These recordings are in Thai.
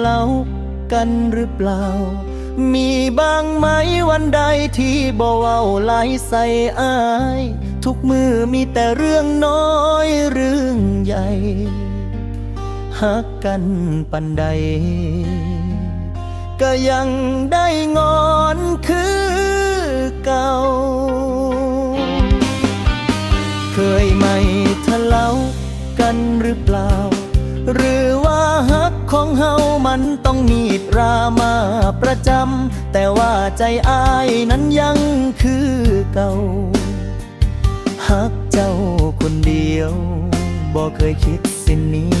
เลากันหรือเปล่า มีบ้างไหมวันใดที่บ่เว้าไหลใส่อาย ทุกมือมีแต่เรื่องน้อยเรื่องใหญ่หักกันปันใด ก็ยังได้งอนคือเก่า เคยไหมทะเลากันหรือเปล่าหรือ เฮามันต้องมีดรามาประจำ แต่ว่าใจอายนั้นยังคือเก่าฮักเจ้าคนเดียว บ่เคยคิดสิ้นนี้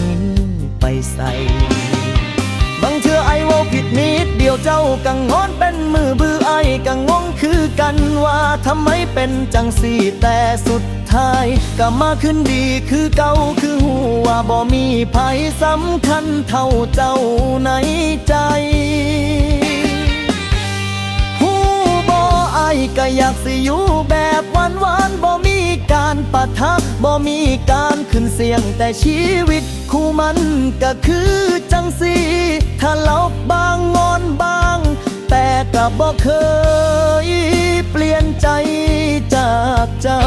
ไปใส่บางเทื่อไอว่าผิดนิดเดียวเจ้ากังงอนเป็นมือบือไอกังงงคือ กันว่าทำไมเป็นจังสี่แต่สุดท้ายก็มาขึ้นดีคือเก่าคือหูว่าบ่มีภัยสำคัญเท่าเจ้าในใจหูบอไอก็อยากสิอยู่แบบหวานหวานบ่มีการปะทะบ่มีการขึ้นเสียงแต่ชีวิตคู่มันก็คือจังสีทะเลาบางงอนบาง แต่ก็บ่เคย ใจจากเจ้า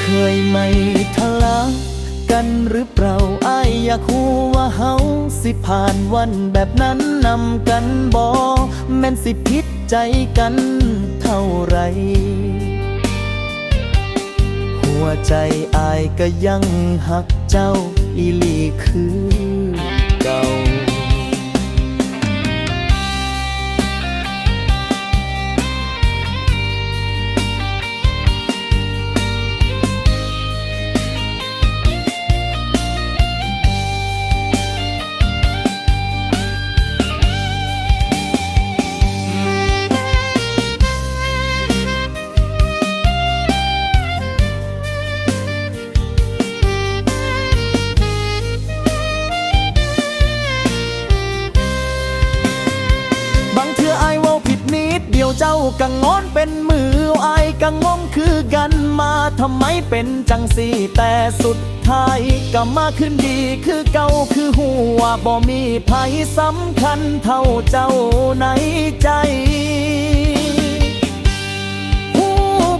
เคยไม่ทะเลาะกันหรือเปล่าอายอยากรู้ว่าเฮาสิผ่านวันแบบนั้นนำกันบ่แม่นสิผิดใจกันเท่าไร หัวใจอายก็ยังหักเจ้าอีลีคือ เจ้ากังงอนเป็นมืออายกังงงคือกันมาทำไมเป็นจังสีแต่สุดท้ายก็มาขึ้นดีคือเก่าคือหัวบ่มีภัยสำคัญเท่าเจ้าในใจผู้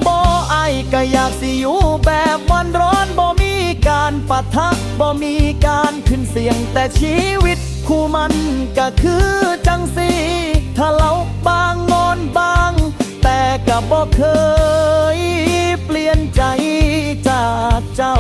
บอไอายก็อยากสิอยู่แบบวันร้อนบ่มีการปะทะบ่มีการขึ้นเสียงแต่ชีวิตคู่มันก็คือจังสี เจ้า